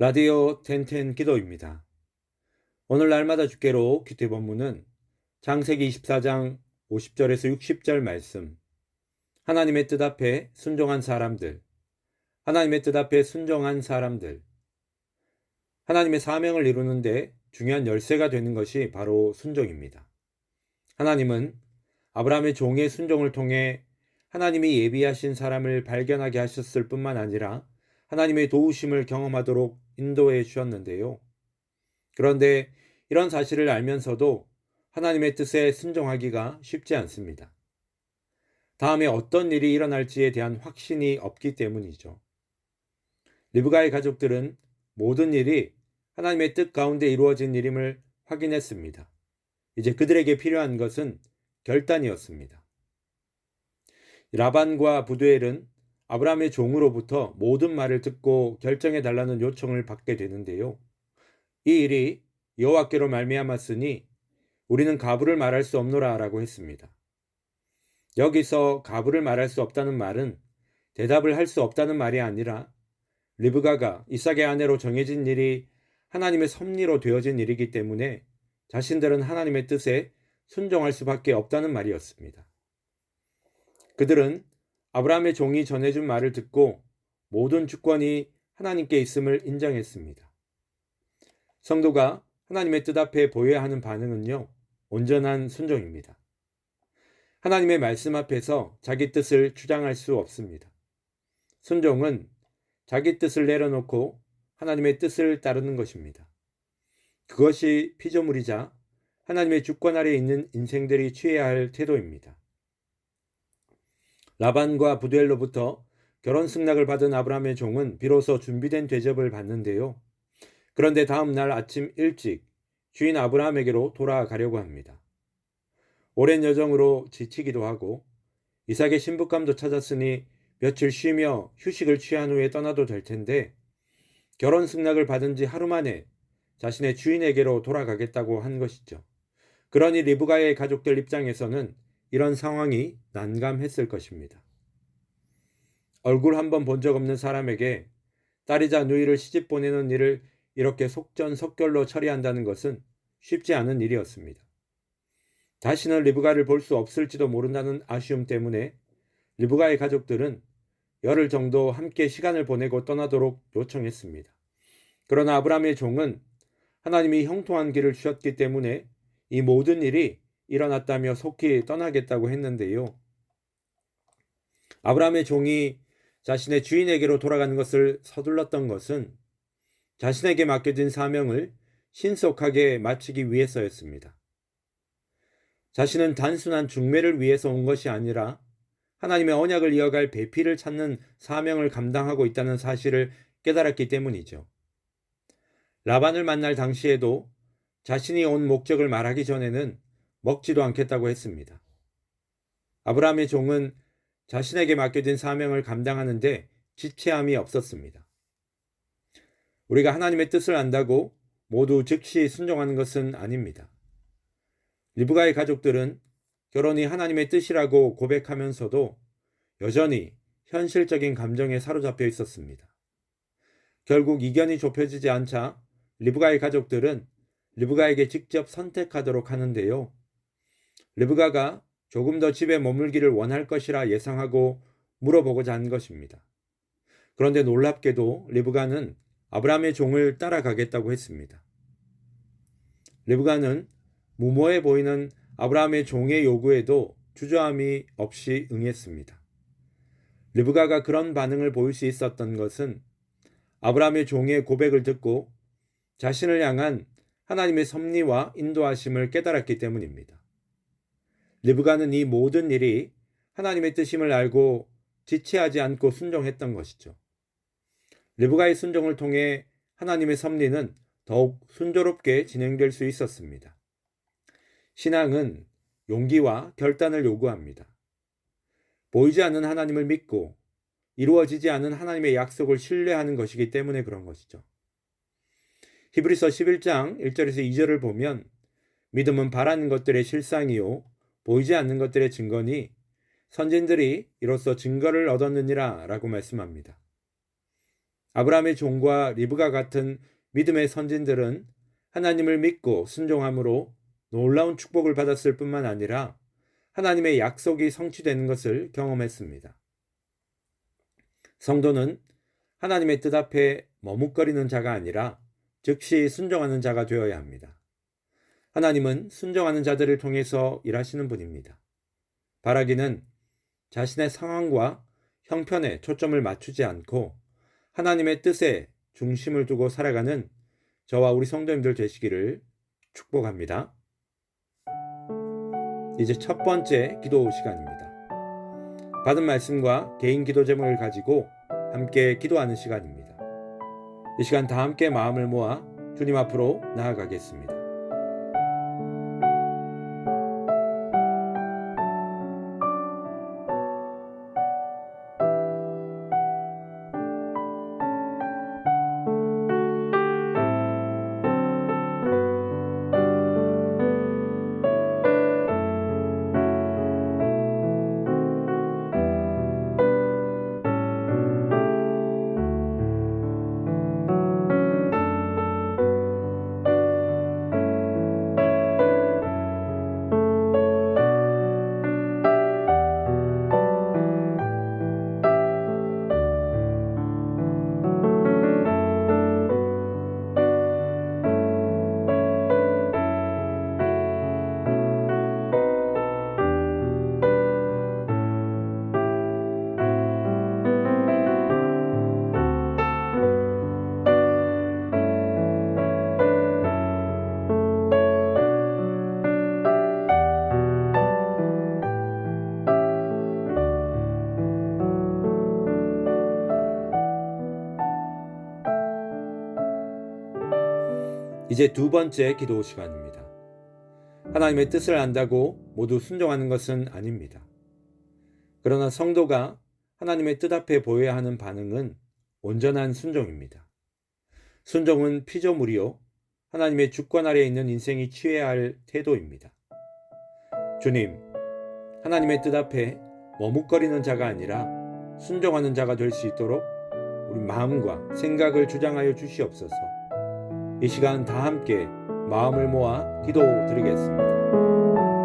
라디오 텐텐 기도입니다. 오늘 날마다 주께로 기대 본문은 장세기 24장 50절에서 60절 말씀. 하나님의 뜻 앞에 순종한 사람들. 하나님의 뜻 앞에 순종한 사람들. 하나님의 사명을 이루는데 중요한 열쇠가 되는 것이 바로 순종입니다. 하나님은 아브라함의 종의 순종을 통해 하나님이 예비하신 사람을 발견하게 하셨을 뿐만 아니라 하나님의 도우심을 경험하도록 인도해 주셨는데요. 그런데 이런 사실을 알면서도 하나님의 뜻에 순종하기가 쉽지 않습니다. 다음에 어떤 일이 일어날지에 대한 확신이 없기 때문이죠. 리브가의 가족들은 모든 일이 하나님의 뜻 가운데 이루어진 일임을 확인했습니다. 이제 그들에게 필요한 것은 결단이었습니다. 라반과 부두엘은 아브라함의 종으로부터 모든 말을 듣고 결정해 달라는 요청을 받게 되는데요. 이 일이 여호와께로 말미암았으니 우리는 가부를 말할 수 없노라라고 했습니다. 여기서 가부를 말할 수 없다는 말은 대답을 할 수 없다는 말이 아니라 리브가가 이삭의 아내로 정해진 일이 하나님의 섭리로 되어진 일이기 때문에 자신들은 하나님의 뜻에 순종할 수밖에 없다는 말이었습니다. 그들은 아브라함의 종이 전해준 말을 듣고 모든 주권이 하나님께 있음을 인정했습니다. 성도가 하나님의 뜻 앞에 보여야 하는 반응은요, 온전한 순종입니다. 하나님의 말씀 앞에서 자기 뜻을 주장할 수 없습니다. 순종은 자기 뜻을 내려놓고 하나님의 뜻을 따르는 것입니다. 그것이 피조물이자 하나님의 주권 아래 있는 인생들이 취해야 할 태도입니다. 라반과 부두엘로부터 결혼 승낙을 받은 아브라함의 종은 비로소 준비된 대접을 받는데요. 그런데 다음 날 아침 일찍 주인 아브라함에게로 돌아가려고 합니다. 오랜 여정으로 지치기도 하고 이삭의 신부감도 찾았으니 며칠 쉬며 휴식을 취한 후에 떠나도 될 텐데 결혼 승낙을 받은 지 하루 만에 자신의 주인에게로 돌아가겠다고 한 것이죠. 그러니 리브가의 가족들 입장에서는 이런 상황이 난감했을 것입니다. 얼굴 한 번 본 적 없는 사람에게 딸이자 누이를 시집 보내는 일을 이렇게 속전속결로 처리한다는 것은 쉽지 않은 일이었습니다. 다시는 리브가를 볼 수 없을지도 모른다는 아쉬움 때문에 리브가의 가족들은 열흘 정도 함께 시간을 보내고 떠나도록 요청했습니다. 그러나 아브라함의 종은 하나님이 형통한 길을 주셨기 때문에 이 모든 일이 일어났다며 속히 떠나겠다고 했는데요. 아브라함의 종이 자신의 주인에게로 돌아가는 것을 서둘렀던 것은 자신에게 맡겨진 사명을 신속하게 마치기 위해서였습니다. 자신은 단순한 중매를 위해서 온 것이 아니라 하나님의 언약을 이어갈 배필을 찾는 사명을 감당하고 있다는 사실을 깨달았기 때문이죠. 라반을 만날 당시에도 자신이 온 목적을 말하기 전에는 먹지도 않겠다고 했습니다. 아브라함의 종은 자신에게 맡겨진 사명을 감당하는데 지체함이 없었습니다. 우리가 하나님의 뜻을 안다고 모두 즉시 순종하는 것은 아닙니다. 리브가의 가족들은 결혼이 하나님의 뜻이라고 고백하면서도 여전히 현실적인 감정에 사로잡혀 있었습니다. 결국 이견이 좁혀지지 않자 리브가의 가족들은 리브가에게 직접 선택하도록 하는데요. 리브가가 조금 더 집에 머물기를 원할 것이라 예상하고 물어보고자 한 것입니다. 그런데 놀랍게도 리브가는 아브라함의 종을 따라가겠다고 했습니다. 리브가는 무모해 보이는 아브라함의 종의 요구에도 주저함이 없이 응했습니다. 리브가가 그런 반응을 보일 수 있었던 것은 아브라함의 종의 고백을 듣고 자신을 향한 하나님의 섭리와 인도하심을 깨달았기 때문입니다. 리브가는 이 모든 일이 하나님의 뜻임을 알고 지체하지 않고 순종했던 것이죠. 리브가의 순종을 통해 하나님의 섭리는 더욱 순조롭게 진행될 수 있었습니다. 신앙은 용기와 결단을 요구합니다. 보이지 않는 하나님을 믿고 이루어지지 않은 하나님의 약속을 신뢰하는 것이기 때문에 그런 것이죠. 히브리서 11장 1절에서 2절을 보면 믿음은 바라는 것들의 실상이요 보이지 않는 것들의 증거니 선진들이 이로써 증거를 얻었느니라 라고 말씀합니다. 아브라함의 종과 리브가 같은 믿음의 선진들은 하나님을 믿고 순종함으로 놀라운 축복을 받았을 뿐만 아니라 하나님의 약속이 성취되는 것을 경험했습니다. 성도는 하나님의 뜻 앞에 머뭇거리는 자가 아니라 즉시 순종하는 자가 되어야 합니다. 하나님은 순종하는 자들을 통해서 일하시는 분입니다. 바라기는 자신의 상황과 형편에 초점을 맞추지 않고 하나님의 뜻에 중심을 두고 살아가는 저와 우리 성도님들 되시기를 축복합니다. 이제 첫 번째 기도 시간입니다. 받은 말씀과 개인 기도 제목을 가지고 함께 기도하는 시간입니다. 이 시간 다 함께 마음을 모아 주님 앞으로 나아가겠습니다. 이제 두 번째 기도 시간입니다. 하나님의 뜻을 안다고 모두 순종하는 것은 아닙니다. 그러나 성도가 하나님의 뜻 앞에 보여야 하는 반응은 온전한 순종입니다. 순종은 피조물이요. 하나님의 주권 아래에 있는 인생이 취해야 할 태도입니다. 주님, 하나님의 뜻 앞에 머뭇거리는 자가 아니라 순종하는 자가 될 수 있도록 우리 마음과 생각을 주장하여 주시옵소서. 이 시간 다 함께 마음을 모아 기도 드리겠습니다.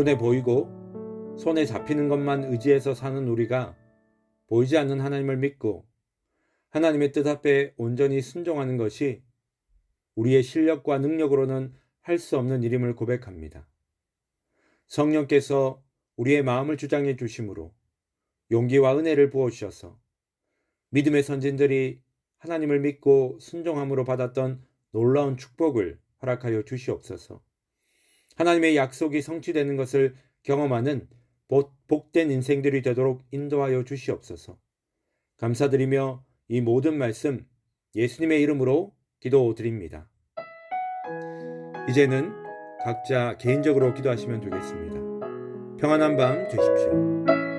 눈에 보이고 손에 잡히는 것만 의지해서 사는 우리가 보이지 않는 하나님을 믿고 하나님의 뜻 앞에 온전히 순종하는 것이 우리의 실력과 능력으로는 할 수 없는 일임을 고백합니다. 성령께서 우리의 마음을 주장해 주심으로 용기와 은혜를 부어 주셔서 믿음의 선진들이 하나님을 믿고 순종함으로 받았던 놀라운 축복을 허락하여 주시옵소서. 하나님의 약속이 성취되는 것을 경험하는 복된 인생들이 되도록 인도하여 주시옵소서. 감사드리며 이 모든 말씀 예수님의 이름으로 기도드립니다. 이제는 각자 개인적으로 기도하시면 되겠습니다. 평안한 밤 되십시오.